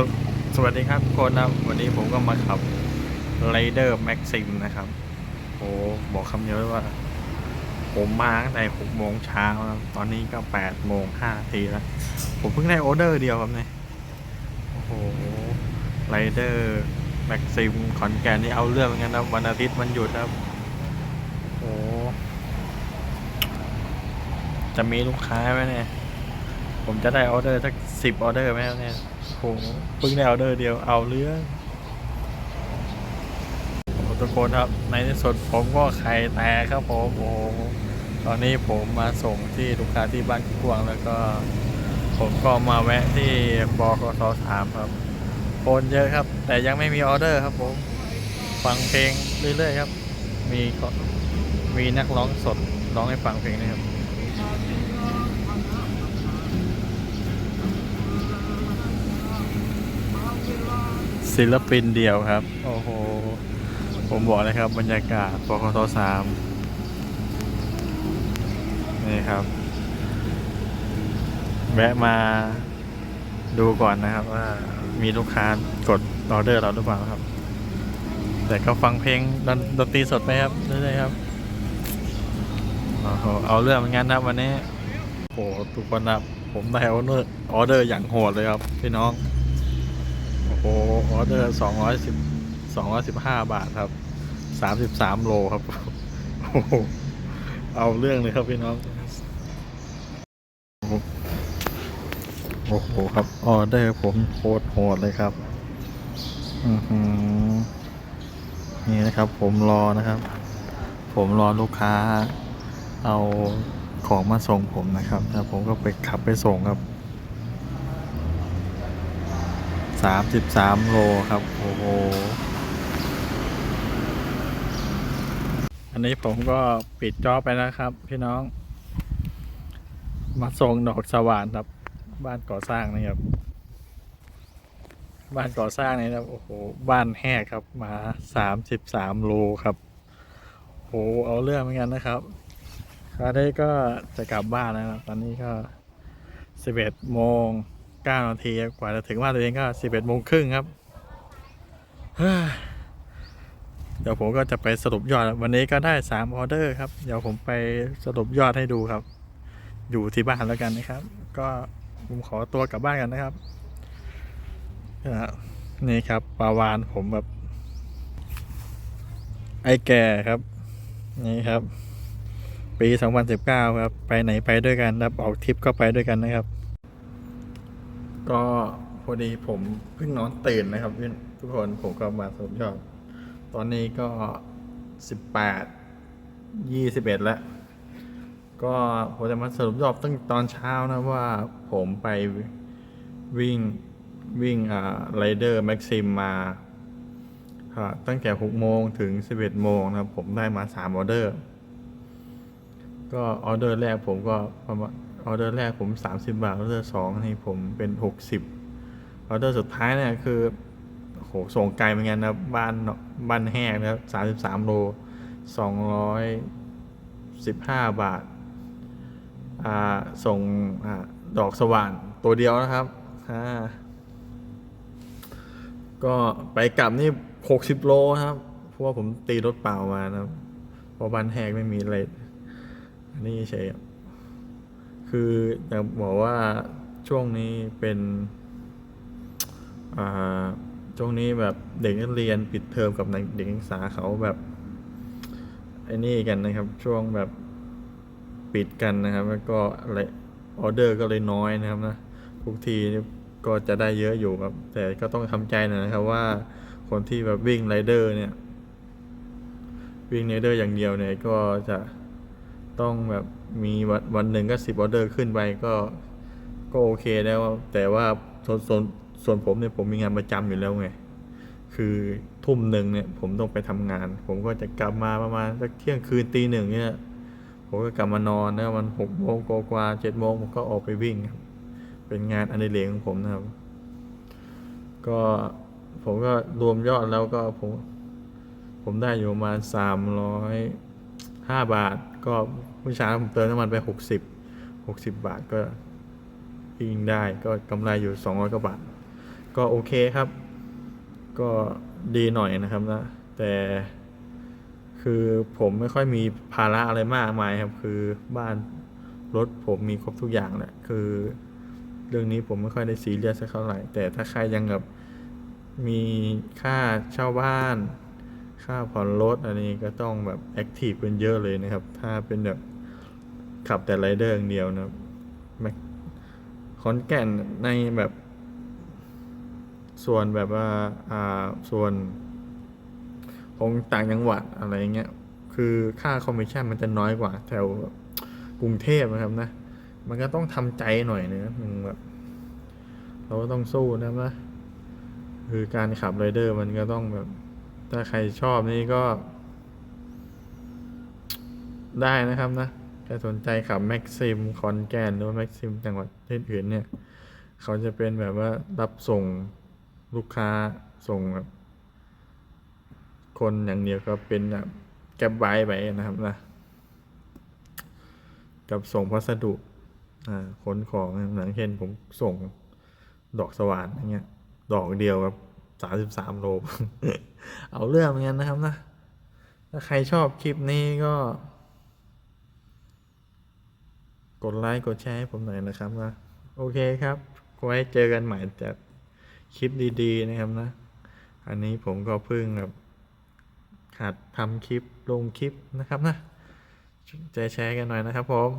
สวสวัสดีครับทุกคนนะครับวันนี้ผมก็มาขับ Rider Maxim นะครับโอ้บอกคำเดียวเลยว่า ผมมาตั้งแต่6โมงเช้านะครับตอนนี้ก็8โมง5นาทีแล้ว ผมเพิ่งได้ออเดอร์เดียวครับเนี่ยโอ้โห Rider Maxim ขอนแก่นนี่เอาเรื่องเหมือนกันนะวันอาทิตย์มันหยุดครับโอ้จะมีลูกค้าไหมเนี่ย ผมจะได้ออเดอร์สักสิบออเดอร์ไหมครับเนี่ยโหเพิ่งได้ออเดอร์เดียวเอาเรื่องโอ้ทุกคนครับในที่สุดผมก็ไข่แตกครับผมโอ้โหตอนนี้ผมมาส่งที่ลูกค้าที่บ้านกวางแล้วก็ ผมก็มาแวะที่บกสสามครับคนเยอะครับ แต่ยังไม่มีออเดอร์ครับผมฟังเพลงเรื่อยๆครับ มีมีนักร้องสดร้องให้ฟังเพลงนะครับ ศิลปินเดียวครับ โอ้โห ผมบอกเลยครับบรรยากาศปคทสามนี่ครับ แวะมาดูก่อนนะครับว่ามีลูกค้ากดออเดอร์เราหรือเปล่าครับ แต่ก็ฟังเพลงดนดนตรีสดไปครับเรื่อยๆครับโอ้โหเอาเรื่องเหมือนกันนะครับวันนี้โอ้โหทุกคนนะครับผมได้ออเดอร์ออเดอร์อย่างโหดเลยครับพี่น้อง โอ้โหออเดอร์สองร้อยสิบสองร้อยสิบห้าบาทครับสามสิบสามโลครับโอ้โหเอาเรื่องเลยครับพี่น้อง โอ้โหครับออเดอร์ผมโคตรโหดเลยครับอือหือนี่นะครับผมรอนะครับ ผมรอลูกค้า เอาของมาส่งผมนะครับแล้วผมก็ไปขับไปส่งครับ สามสิบสามโลครับ โอ้โห อันนี้ผมก็ปิดจอบไปนะครับ พี่น้อง มาส่งดอกสว่านครับ บ้านก่อสร้างนะครับ บ้านก่อสร้างนี่นะครับ โอ้โห บ้านแหกครับ มาสามสิบสามโลครับ โห เอาเรื่องเหมือนกันนะครับคราวนี้ก็จะกลับบ้านแล้วนะครับ ตอนนี้ก็สิบเอ็ดโมง เก้านาที กว่าจะถึงบ้านตัวเองก็สิบเอ็ดโมงครึ่งครับ เดี๋ยวผมก็จะไปสรุปยอด วันนี้ก็ได้สามออเดอร์ครับ เดี๋ยวผมไปสรุปยอดให้ดูครับ อยู่ที่บ้านแล้วกันนะครับ ก็ผมขอตัวกลับบ้านกันนะครับ นี่ครับปลาวานผมแบบ ไอ้แก่ครับ นี่ครับปี 2019 ครับ ไปไหนไปด้วยกันครับ ออกทริปก็ไปด้วยกันนะครับ ก็พอดีผมเพิ่งนอนตื่นนะครับทุกคนผมก็มาสรุปยอด ตอนนี้ก็สิบแปดยี่สิบเอ็ดแล้ว ก็ผมจะมาสรุปยอดตั้งตอนเช้านะว่าผมไปวิ่งวิ่งอ่าไรเดอร์แม็กซิมมาอ่าตั้งแต่หกโมงถึงสิบเอ็ดโมงนะครับ ผมได้มาสามออเดอร์ ก็ออเดอร์แรกผมก็ประมาณ ออเดอร์แรกผม 30 บาท ออเดอร์สองนี่ผมเป็น 60 ออเดอร์สุดท้ายเนี่ยคือโหส่งไกลเหมือนกันนะบ้านบ้านแห้งนะครับ33โล215บาท อ่า ส่งอ่าดอกสว่านตัวเดียวนะครับอ่าก็ไปกลับนี่60โลนะครับ เพราะว่าผมตีรถเปล่ามานะครับ เพราะบ้านแหกไม่มีอะไรนนี้เฉย คืออยากบอกว่าช่วงนี้เป็นอ่าช่วงนี้แบบเด็กนักเรียนปิดเทอมกับเด็กนักศึกษาเขาแบบไอ้นี่กันนะครับ ช่วงแบบปิดกันนะครับ แล้วก็อะไรออเดอร์ก็เลยน้อยนะครับนะทุกทีก็จะได้เยอะอยู่ครับ แต่ก็ต้องทำใจหน่อยนะครับว่าคนที่แบบวิ่งไรเดอร์เนี่ย วิ่งไรเดอร์อย่างเดียวเนี่ยก็จะ ต้องแบบมีวันวันหนึ่งก็สิบออเดอร์ขึ้นไปก็ก็โอเคแล้วแต่ว่าส่วนส่วนส่วนผมเนี่ยผมมีงานประจำอยู่แล้วไง คือทุ่มหนึ่งเนี่ยผมต้องไปทำงาน ผมก็จะกลับมาประมาณสักเที่ยงคืนตีหนึ่งเนี่ยผมก็กลับมานอนนะมันหกโมงกว่าเจ็ดโมงผมก็ออกไปวิ่งครับเป็นงานอดิเรกของผมนะครับ ก็ผมก็รวมยอดแล้วก็ผม ผมได้อยู่ประมาณสามร้อย ห้าบาท ก็เมื่อเช้าผมเติมน้ำมันไปหกสิบาทก็วิ่งได้ก็กำไรอยู่สองร้อยกว่าบาทก็ก็โอเคครับ ก็ดีหน่อยนะครับนะ แต่คือผมไม่ค่อยมีภาระอะไรมากมายครับ คือบ้านรถผมมีครบทุกอย่างแหละคือ เรื่องนี้ผมไม่ค่อยได้ซีเรียสสักเท่าไหร่ แต่ถ้าใครยังแบบมีค่าเช่าบ้าน ค่าผ่อนรถอันนี้ก็ต้องแบบแอคทีฟเป็นเยอะเลยนะครับ ถ้าเป็นแบบขับแต่ไรเดอร์อย่างเดียวนะครับแม็กขอนแก่นในแบบ ส่วนแบบว่าอ่าส่วนของต่างจังหวัดอะไรเงี้ยคือค่าคอมมิชชั่นมันจะน้อยกว่า แถวกรุงเทพนะครับนะ มันก็ต้องทำใจหน่อยนะมันแบบเราก็ต้องสู้นะนะคือการขับไรเดอร์มันก็ต้องแบบ ถ้าใครชอบนี่ก็ ได้นะครับนะใครสนใจขับแม็กซิมคอนแกนหรือว่าแม็กซิมจังหวัดอื่นเนี่ย เขาจะเป็นแบบว่ารับส่งลูกค้าส่งแบบคนอย่างเดียวก็เป็นแบบแก็บไว้ไปนะครับนะ กับส่งพัสดุขนของหลังเช่นผมส่งดอกสว่านอย่างเงี้ย ดอกเดียวครับ สามสิบสามโล เอาเรื่องเหมือนกันนะครับนะ ถ้าใครชอบคลิปนี้ก็ กดไลค์กดแชร์ให้ผมหน่อยนะครับนะ โอเคครับไว้เจอกันใหม่จากคลิปดีๆนะครับนะ อันนี้ผมก็เพิ่งแบบหัดทำคลิปลงคลิปนะครับนะใจแชร์กันหน่อยนะครับผม